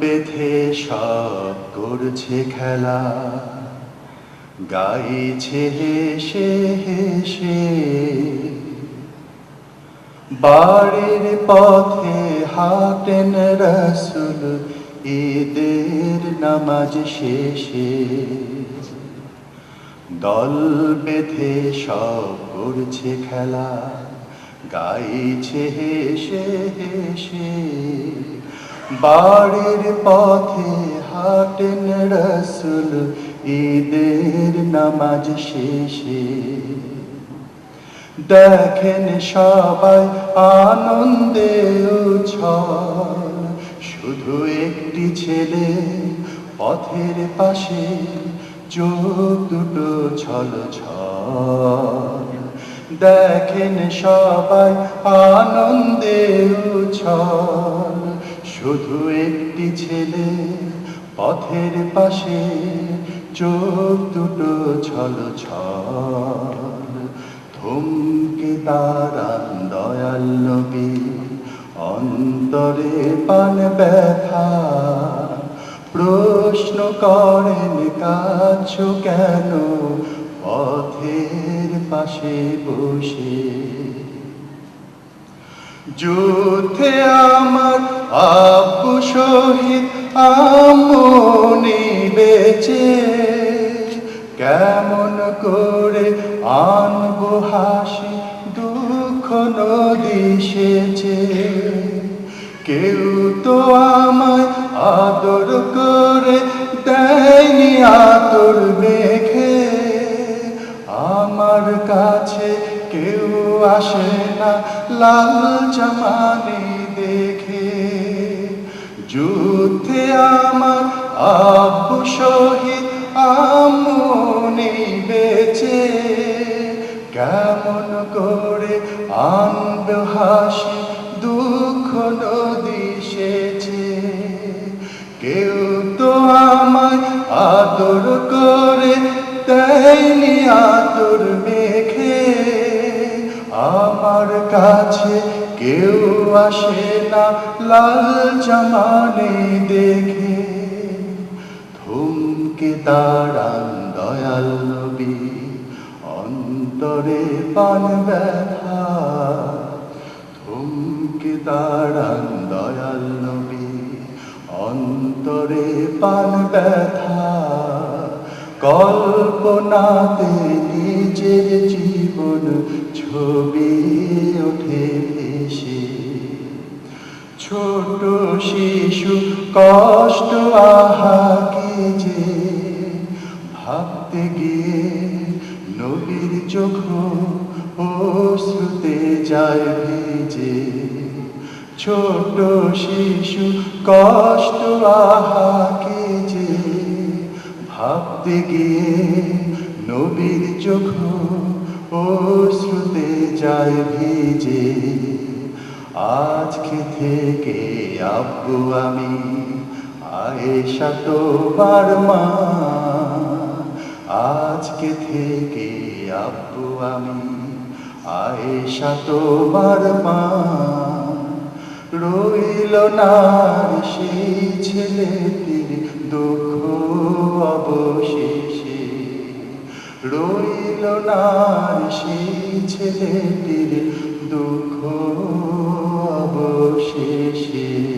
বেঁধে সব করছে খেলা। গাইছে হেসে হেসে। বাড়ির পথে হাটেন রসুল, ঈদের নামাজ শেষে। দল বেঁধে সব করছে খেলা। গাইছে হেসে হেসে। বাড়ির পথে হাটেন রসুল, ঈদের নামাজ শেষে। দেখেন সবাই আনন্দে উছল শুধু একটি ছেলে পথের পাশে, চোখ দুটো ছল ছল। দেখেন সবাই আনন্দে উছল শুধু একটি ছেলে, পথের পাশে চোখ দুটো ছল থমকে দাঁড়ান দয়াল নবী, অন্তরে পান ব্যথা। প্রশ্ন করেন কাছ কেন? পথের পাশে বসে। যুদ্ধে আমার আব্বু শহীদ আমনি বেঁচে, কেমন করে আনব হাসি দুঃখ নদী সেচে। কেউ তো আমায় আদর করে দেয়নি আদর মেখে। আমার কাছে কেউ আসে না, লাল জামানি দেখে। যুদ্ধে আমার আব্বু শহীদ আমনি বেঁচে। কেমন করে আনবে হাসি, দুঃখ নদী সেচে কেউ তো আমায় আদর করে, দেয়নি আদর মেখে। আমার কাছে কেউ আসে না লাল জামানে দেখে। থমকে দাঁড়ান দয়াল নবী, অন্তরে পান ব্যথা। থমকে দাঁড়ান দয়াল নবী, অন্তরে পান ব্যথা। কল্পনাতে নিজের জীবন ছবি ওঠে। ভেসে ছোট শিশু কষ্ট আহা কি যে ভাবতে গিয়ে নবীর চোখ ও শ্রুতে যায় ভিজে। ছোট শিশু কষ্ট আহা কি যে ভাবতে গিয়ে নবীর চোখ ও শ্রুতে যায় ভিজে। আজকে থেকে আব্বু আমি আয়েশা তোমার মা। আজকে থেকে আব্বু আমি আয়েশা তোমার মা। রইল না সেই ছেলেটির দুঃখ অবশেষে। রইল না সেই ছেলেটির দুঃখ অবশেষে